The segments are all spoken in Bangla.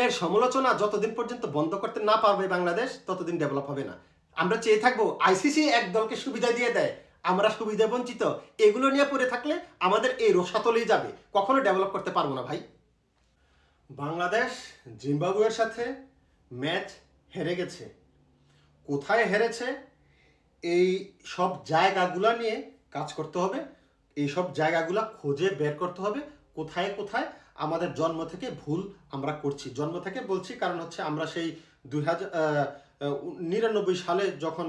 অন্যের সমালোচনা যতদিন পর্যন্ত বন্ধ করতে না পারবে বাংলাদেশ, ততদিন ডেভেলপ হবে না। আমরা চেয়ে থাকব আইসিসি এক দলকে সুবিধা দিয়ে দেয়, আমরা সুবিধা বঞ্চিত। এগুলো নিয়ে পড়ে থাকলে আমাদের এই রসাতলেই যাবে। কখনো ডেভেলপ করতে পারব না ভাই। বাংলাদেশ জিম্বাবুয়ের সাথে ম্যাচ হেরে গেছে। কোথায় হেরেছে? এই সব জায়গাগুলা নিয়ে কাজ করতে হবে। এই সব জায়গাগুলা খুঁজে বের করতে হবে। কোথায় কোথায় আমাদের জন্ম থেকে ভুল আমরা করছি। জন্ম থেকে বলছি কারণ হচ্ছে আমরা সেই দুই নিরানব্বই সালে যখন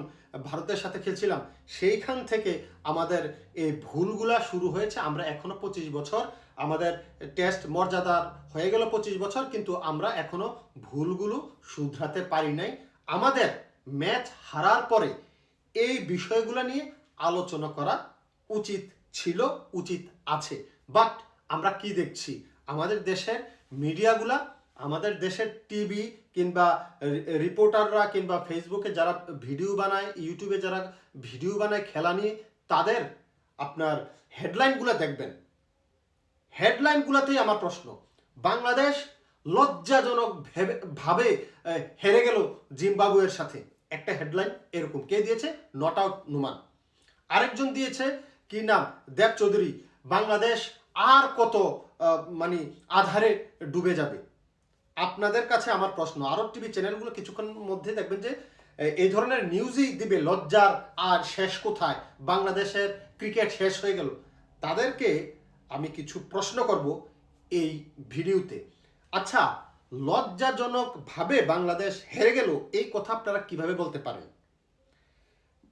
ভারতের সাথে খেলছিলাম, সেইখান থেকে আমাদের এই ভুলগুলা শুরু হয়েছে। আমরা এখনও পঁচিশ বছর আমাদের টেস্ট মর্যাদার হয়ে গেল পঁচিশ বছর, কিন্তু আমরা এখনও ভুলগুলো শুধরাতে পারি নাই। আমাদের ম্যাচ হারার পরে এই বিষয়গুলো নিয়ে আলোচনা করা উচিত ছিল, উচিত আছে। বাট আমরা কি দেখছি? আমাদের দেশের মিডিয়াগুলা, আমাদের দেশের টিভি কিংবা রিপোর্টাররা কিংবা ফেসবুকে যারা ভিডিও বানায়, ইউটিউবে যারা ভিডিও বানায় খেলা নিয়ে, তাদের আপনার হেডলাইনগুলো দেখবেন। হেডলাইনগুলোতেই আমার প্রশ্ন, বাংলাদেশ লজ্জাজনক ভেবে- হেরে গেল জিম্বাবুয়ের সাথে। একটা হেডলাইন এরকম। কে দিয়েছে? Not out Numan. আরেকজন দিয়েছে, কি নাম? দেব চৌধুরী। বাংলাদেশ আর কত মানে আধারে ডুবে যাবে। আপনাদের কাছে আমার প্রশ্ন, আরব টিভি চ্যানেলগুলো কিছুক্ষণ মধ্যে দেখবেন যে এই ধরনের নিউজই দিবে লজ্জার, আর শেষ কোথায়? বাংলাদেশের ক্রিকেট শেষ হয়ে গেল। তাদেরকে আমি কিছু প্রশ্ন করব এই ভিডিওতে। আচ্ছা লজ্জাজনকভাবে বাংলাদেশ হেরে গেল, এই কথা আপনারা কীভাবে বলতে পারেন?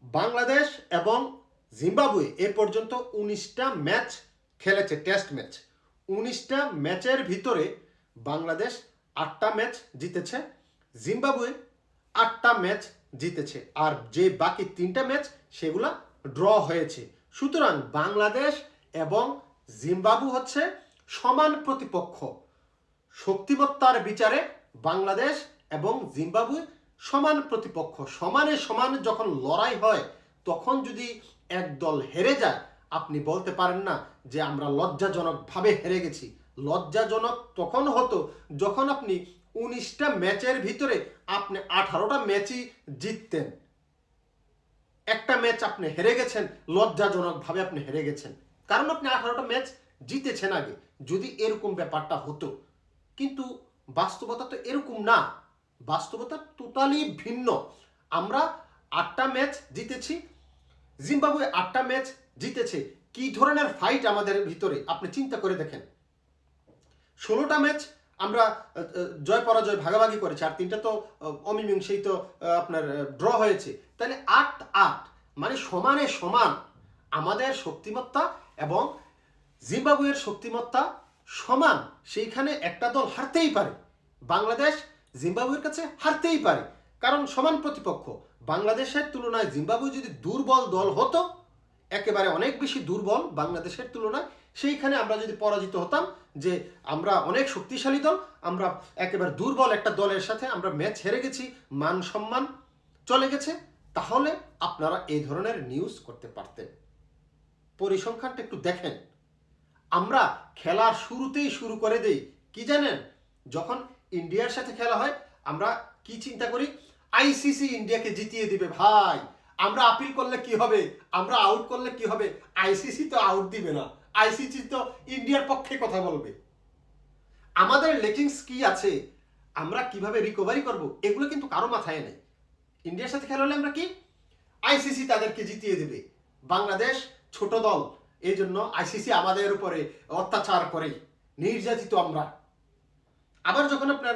বাংলাদেশ এবং জিম্বাবুয়ে এ পর্যন্ত উনিশটা ম্যাচ খেলেছে, টেস্ট ম্যাচ। উনিশটা ম্যাচের ভিতরে বাংলাদেশ আটটা ম্যাচ জিতেছে, জিম্বাবুয়ে আটটা ম্যাচ জিতেছে, আর যে বাকি তিনটা ম্যাচ সেগুলা ড্র হয়েছে। সুতরাং বাংলাদেশ এবং জিম্বাবু হচ্ছে সমান প্রতিপক্ষ। শক্তিমত্তার বিচারে বাংলাদেশ এবং জিম্বাবুয়ে সমান প্রতিপক্ষ। সমানে সমান যখন লড়াই হয়, তখন যদি এক দল হেরে যায় আপনি বলতে পারেন না যে আমরা লজ্জাজনকভাবে হেরে গেছি। লজ্জাজনক তখন হতো যখন আপনি উনিশটা ম্যাচের ভিতরে আপনি আঠারোটা ম্যাচই জিততেন। একটা ম্যাচ আপনি হেরে গেছেন, লজ্জাজনকভাবে আপনি হেরে গেছেন। কারণ আপনি আঠারোটা ম্যাচ জিতেছেন আগে, যদি এরকম ব্যাপারটা হতো। কিন্তু বাস্তবতা তো এরকম না। বাস্তবতা টোটালি ভিন্ন। আমরা আটটা ম্যাচ জিতেছি, জিম্বাবুয়ে আটটা ম্যাচ জিতেছে। কি ধরনের ফাইট আমাদের ভিতরে? আপনি চিন্তা করে দেখেন। ষোলোটা ম্যাচ আমরা জয় পরাজয় ভাগাভাগি করেছি। আর তিনটা তো অমীমাংসেই তো আপনার ড্র হয়েছে। তাহলে আট আট মানে সমানে সমান আমাদের শক্তিমত্তা এবং জিম্বাবুয়ের শক্তিমত্তা সমান। সেইখানে একটা দল হারতেই পারে। বাংলাদেশ জিম্বাবুয়ের কাছে হারতেই পারে। কারণ সমান প্রতিপক্ষ। বাংলাদেশের তুলনায় জিম্বাবুয়ে যদি দুর্বল দল হতো একেবারে অনেক বেশি দুর্বল বাংলাদেশের তুলনায়। সেইখানে আমরা যদি পরাজিত হতাম যে আমরা অনেক শক্তিশালী দল, আমরা একেবারে দুর্বল একটা দলের সাথে আমরা ম্যাচ হেরে গেছি, মান সম্মান চলে গেছে, তাহলে আপনারা এই ধরনের নিউজ করতে পারতেন। পরিসংখ্যানটা একটু দেখেন। আমরা খেলার শুরুতেই শুরু করে দেই, কি জানেন? যখন ইন্ডিয়ার সাথে খেলা হয়, আমরা কি চিন্তা করি? আইসিসি ইন্ডিয়াকে জিতিয়ে দিবে, ভাই। আমরা আপিল করলে কি হবে? আমরা আউট করলে কি হবে? আইসিসি তো আউট দিবে না। আইসিসি তো ইন্ডিয়ার পক্ষে কথা বলবে। আমাদের লেকিংস কি আছে? আমরা কীভাবে রিকভারি করব? এগুলো কিন্তু কারও মাথায় নেই। ইন্ডিয়ার সাথে খেলা হলে আমরা কি? আইসিসি তাদেরকে জিতিয়ে দেবে। বাংলাদেশ ছোট দল। এই জন্য আইসিসি আমাদের উপরে অত্যাচার করে। নির্যাতিত আমরা। আবার যখন আপনার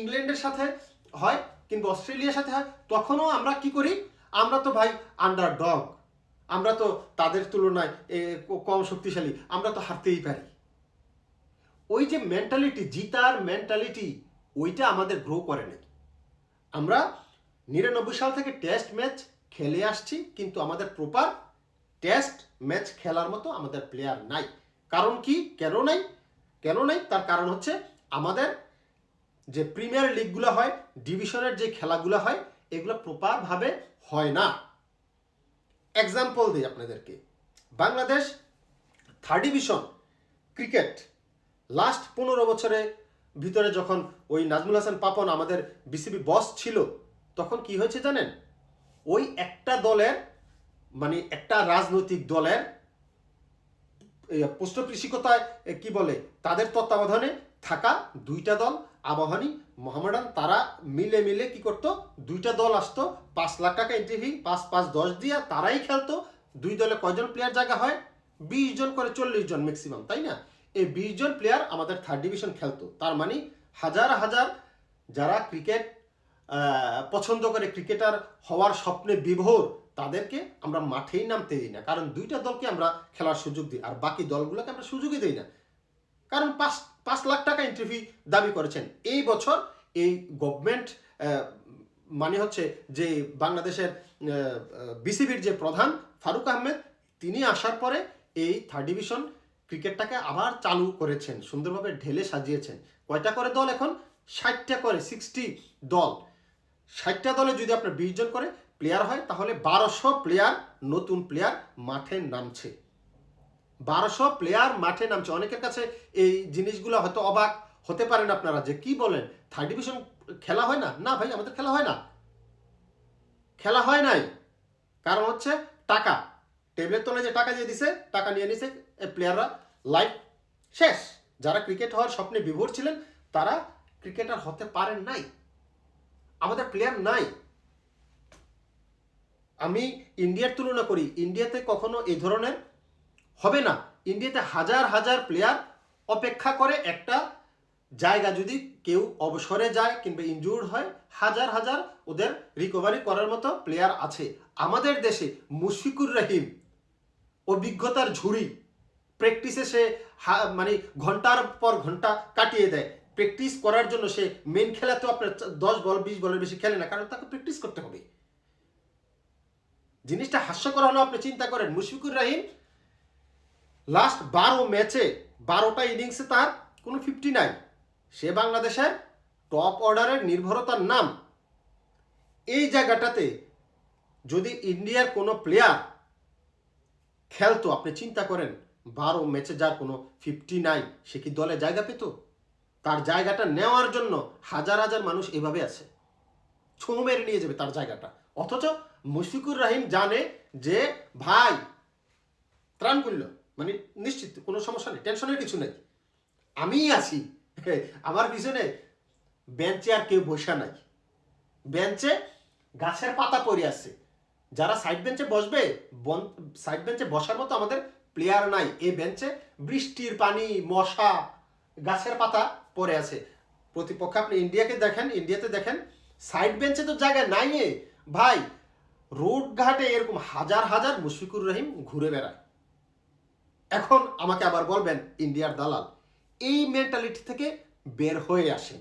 ইংল্যান্ডের সাথে হয় কিংবা অস্ট্রেলিয়ার সাথে হয়, তখনও আমরা কি করি? আমরা তো ভাই আন্ডার ডগ আমরা তো তাদের তুলনায় কম শক্তিশালী। আমরা তো হারতেই পারি। ওই যে মেন্টালিটি জিতার মেন্টালিটি ওইটা আমাদের গ্রো করে নাই আমরা নিরানব্বই সাল থেকে টেস্ট ম্যাচ খেলে আসছি, কিন্তু আমাদের প্রপার টেস্ট ম্যাচ খেলার মতো আমাদের প্লেয়ার নাই। কারণ কি? কেন নাই? কেন নাই? তার কারণ হচ্ছে আমাদের যে প্রিমিয়ার লিগগুলো হয় ডিভিশনের যে খেলাগুলো হয়, এগুলো প্রপারভাবে হয় না। এক্সাম্পল দিই আপনাদেরকে। Bangladesh third division cricket last পনেরো বছরে ভিতরে যখন ওই নাজমুল হাসান পাপন আমাদের বিসিবি বস ছিল, তখন কি হয়েছে জানেন? ওই একটা দলের মানে একটা রাজনৈতিক দলের পুষ্ট কি বলে, তাদের তত্ত্বাবধানে থাকা দুইটা দল আবাহনী মোহামেডান তারা মিলে মিলে কি করতো? দুইটা দল আসতো, পাঁচ লাখ টাকা এন্ট্রি ফি পাঁচ পাঁচ, দশ দিয়া তারাই খেলতো। দুই দলে কয়জন প্লেয়ার জায়গা হয়? বিশ জন করে চল্লিশ জন ম্যাক্সিমাম তাই না? এই বিশ জন প্লেয়ার আমাদের থার্ড ডিভিশন খেলতো। তার মানে হাজার হাজার যারা ক্রিকেট পছন্দ করে ক্রিকেটার হওয়ার স্বপ্নে বিভোর, তাদেরকে আমরা মাঠেই নামতে দিই না। কারণ দুইটা দলকে আমরা খেলার সুযোগ দিই, আর বাকি দলগুলোকে আমরা সুযোগই দিই না। কারণ পাঁচ পাঁচ লাখ টাকা এন্ট্রি ফি দাবি করেছেন। এই বছর এই গভর্নমেন্ট মানে হচ্ছে যে বাংলাদেশের বিসিবির যে প্রধান ফারুক আহমেদ, তিনি আসার পরে এই থার্ড ডিভিশন ক্রিকেটটাকে আবার চালু করেছেন, সুন্দরভাবে ঢেলে সাজিয়েছেন। কয়টা করে দল এখন? ষাটটা করে সিক্সটি দল। ষাটটা দলে যদি আপনার বিশ জন করে প্লেয়ার হয়, তাহলে বারোশো প্লেয়ার নতুন প্লেয়ার মাঠে নামছে। বারোশো প্লেয়ার মাঠে নামছে। অনেকের কাছে এই জিনিসগুলো হয়তো অবাক হতে পারেন আপনারা যে কি বলেন? থার্ড ডিভিশন খেলা হয় না? না ভাই, আমাদের খেলা হয় না। খেলা হয় নাই। কারণ হচ্ছে টাকা। টেবিলের তলে যে টাকা দিয়ে দিছে, টাকা নিয়ে নিছে প্লেয়াররা লাইফ শেষ। যারা ক্রিকেট হওয়ার স্বপ্নে বিভোর ছিলেন, তারা ক্রিকেটার হতে পারেন নাই। আমাদের প্লেয়ার নাই। আমি ইন্ডিয়ার তুলনা করি। ইন্ডিয়াতে কখনো এই ধরনের হবে না। ইন্ডিয়াতে হাজার হাজার প্লেয়ার অপেক্ষা করে একটা জায়গা যদি কেউ অবসরে যায় কিংবা ইনজুর্ড হয়, হাজার হাজার ওদের রিকভারি করার মতো প্লেয়ার আছে। আমাদের দেশে মুশফিকুর রহিম অভিজ্ঞতার ঝুড়ি। প্র্যাকটিসে সে মানে ঘণ্টার পর ঘণ্টা কাটিয়ে দেয়। প্র্যাকটিস করার জন্য সে মেন খেলা তো আপনার দশ বল, বিশ বলের বেশি খেলে না, কারণ তাকে প্র্যাকটিস করতে হবে। জিনিসটা হাস্যকর হলো, আপনি চিন্তা করেন, মুশফিকুর রহিম লাস্ট বারো ম্যাচে বারোটা ইনিংসে তার কোনো ফিফটি নাই সে বাংলাদেশের টপ অর্ডারের নির্ভরতার নাম। এই জায়গাটাতে যদি ইন্ডিয়ার কোনো প্লেয়ার খেলতো, আপনি চিন্তা করেন, বারো ম্যাচে যার কোনো ফিফটি নাই সে কি দলে জায়গা পেত? তার জায়গাটা নেওয়ার জন্য হাজার হাজার মানুষ এভাবে আছে। ছোঁ মেরে নিয়ে যাবে তার জায়গাটা। অথচ মুশফিকুর রাহিম জানে যে, ভাই, ত্রাণ করল। মানে নিশ্চিত, কোনো সমস্যা নেই টেনশনের কিছু নেই। আমিই আছি আমার পিছনে বেঞ্চে আর কেউ বসা নাই। বেঞ্চে গাছের পাতা পড়ে আছে। যারা সাইড বেঞ্চে বসবে সাইড বেঞ্চে বসার মতো আমাদের প্লেয়ার নাই। এই বেঞ্চে বৃষ্টির পানি, মশা, গাছের পাতা পড়ে আছে। প্রতিপক্ষ, আপনি ইন্ডিয়াকে দেখেন ইন্ডিয়াতে দেখেন সাইড বেঞ্চে তো জায়গা নাই। ভাই রোড ঘাটে এরকম হাজার হাজার মুশফিকুর রহিম ঘুরে বেড়ায়। এখন আমাকে আবার বলবেন, ইন্ডিয়ার দালাল। এই মেন্টালিটি থেকে বের হয়ে আসেন।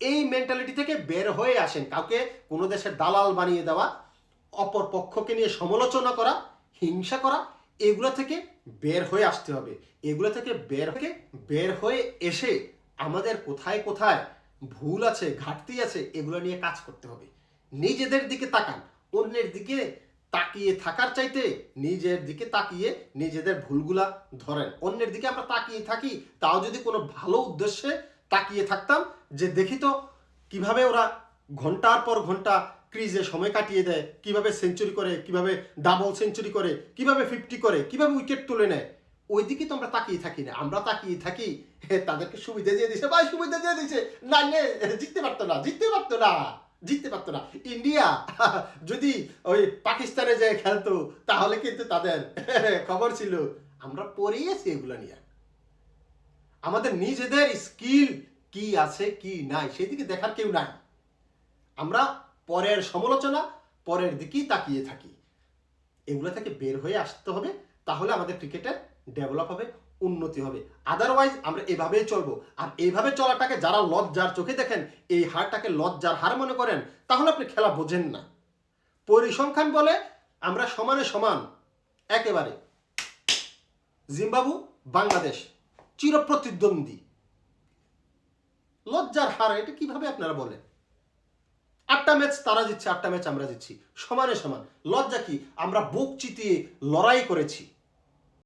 এই মেন্টালিটি থেকে বের হয়ে আসেন। কাউকে কোনো দেশের দালাল বানিয়ে দেওয়া, অপর পক্ষকে নিয়ে সমালোচনা করা, হিংসা করা, এগুলো থেকে বের হয়ে আসতে হবে। এগুলো থেকে বের হয়ে বের হয়ে এসে আমাদের কোথায় কোথায় ভুল আছে, ঘাটতি আছে, এগুলো নিয়ে কাজ করতে হবে। নিজেদের দিকে তাকান, অন্যের দিকে তাকিয়ে থাকার চাইতে নিজের দিকে তাকিয়ে নিজেদের ভুলগুলা ধরেন। অন্যের দিকে আমরা তাকিয়ে থাকি, তাও যদি কোনো ভালো উদ্দেশ্যে তাকিয়ে থাকতাম যে দেখি তো কীভাবে ওরা ঘণ্টার পর ঘণ্টা ক্রিজে সময় কাটিয়ে দেয়, কীভাবে সেঞ্চুরি করে, কীভাবে ডাবল সেঞ্চুরি করে, কীভাবে ফিফটি করে, কীভাবে উইকেট তুলে নেয়, ওই দিকে তো আমরা তাকিয়ে থাকি না। আমরা তাকিয়ে থাকি তাদেরকে সুবিধা দিয়ে দিছে, ভাই সুবিধা দিয়ে দিছে। নে, জিততে পারতো না, জিততে পারতো না। জিততে পারতো না। ইন্ডিয়া, যদি ওই পাকিস্তানে যে খেলতো, তাহলে কিন্তু তাদের খবর ছিল, আমরা পড়েই আছি এগুলো নিয়ে। আমাদের নিজেদের স্কিল কি আছে, কি নাই, সেদিকে দেখার কেউ নাই। আমরা পরের সমালোচনা, পরের দিকেই তাকিয়ে থাকি। এগুলো থেকে বের হয়ে আসতে হবে, তাহলে আমাদের ক্রিকেটের ডেভেলপ হবে উন্নতি হবে। আদারওয়াইজ আমরা এভাবেই চলবো। আর এইভাবে চলাটাকে যারা লজ্জার চোখে দেখেন, এই হারটাকে লজ্জার হার মনে করেন, তাহলে আপনি খেলা বোঝেন না। পরিসংখ্যান বলে আমরা সমানে সমান, একেবারে। জিম্বাবু, বাংলাদেশ, চিরপ্রতিদ্বন্দ্বী। লজ্জার হার, এটা কীভাবে আপনারা বলেন? আটটা ম্যাচ তারা জিতছে, আটটা ম্যাচ আমরা জিতছি। সমানে সমান। লজ্জা কি? আমরা বুক চিতিয়ে লড়াই করেছি।